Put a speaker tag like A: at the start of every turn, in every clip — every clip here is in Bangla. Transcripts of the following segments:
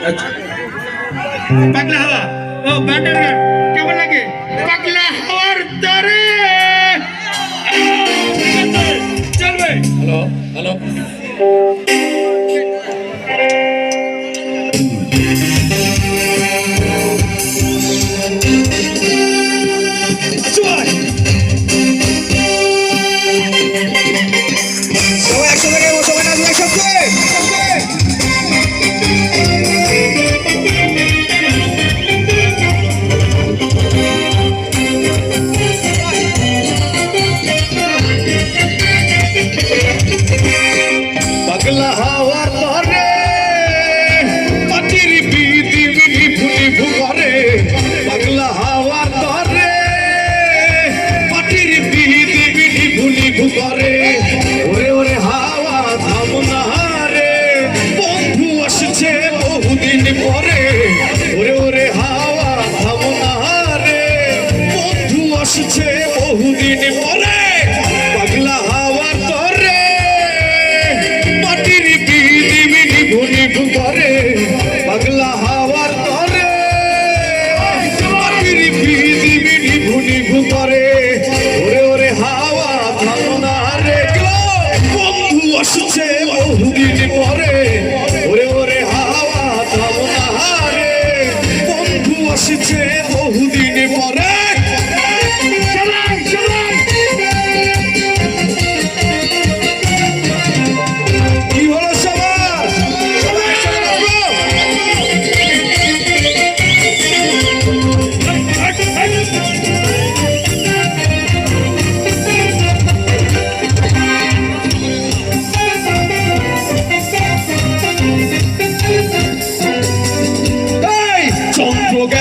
A: আচ্ছা
B: পাগলা হাওয়া ও ব্যান্ডের গান কেমন লাগে পাগলা হাওয়ার দরে চলবে
A: হ্যালো হ্যালো বহুদিন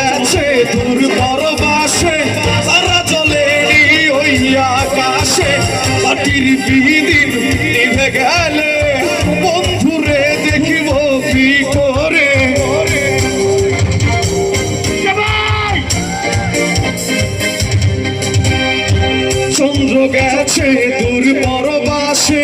A: গেছে দূর পরবাসে, তারা চলে ওই আকাশে, মাটির বিদিন নিভে গেলে, বন্ধুরে দেখিব কি করে? চন্দ্র গেছে দূর পরবাসে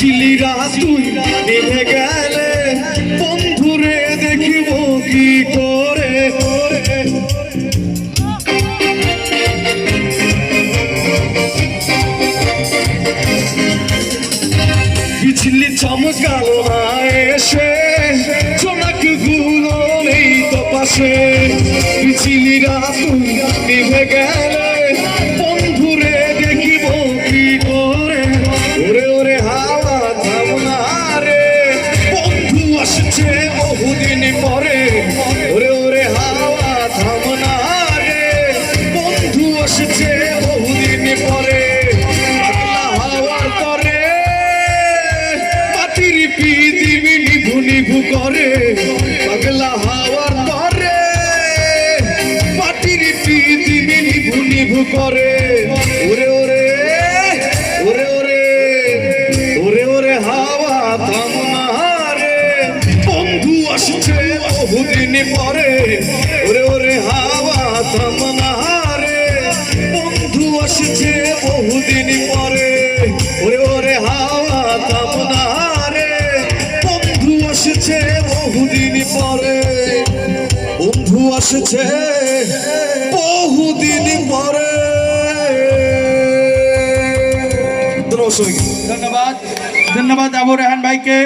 A: বিচিলিরা তুই নেমে গেলে। বন্ধুরে দেখিব কি করে। বিচিল্লি চমকালো না এসে চোনাকগুলো নেই তো পাশে। বিচিলিরা তুই নিভে গেলে। আসছে বহুদিন পরে। হাওয়ার তরে করে। পাগলা হাওয়ার তরে মাটির পৃথিবী নিভু নিভু করে। আসছে বহুদিন পরে। ওরে ওরে, হাওয়া থামনা রে বন্ধু আসছে বহুদিন পরে। বন্ধু আসছে বহুদিন পরে।
B: ধন্যবাদ। ধন্যবাদ আবু রেহান ভাইকে।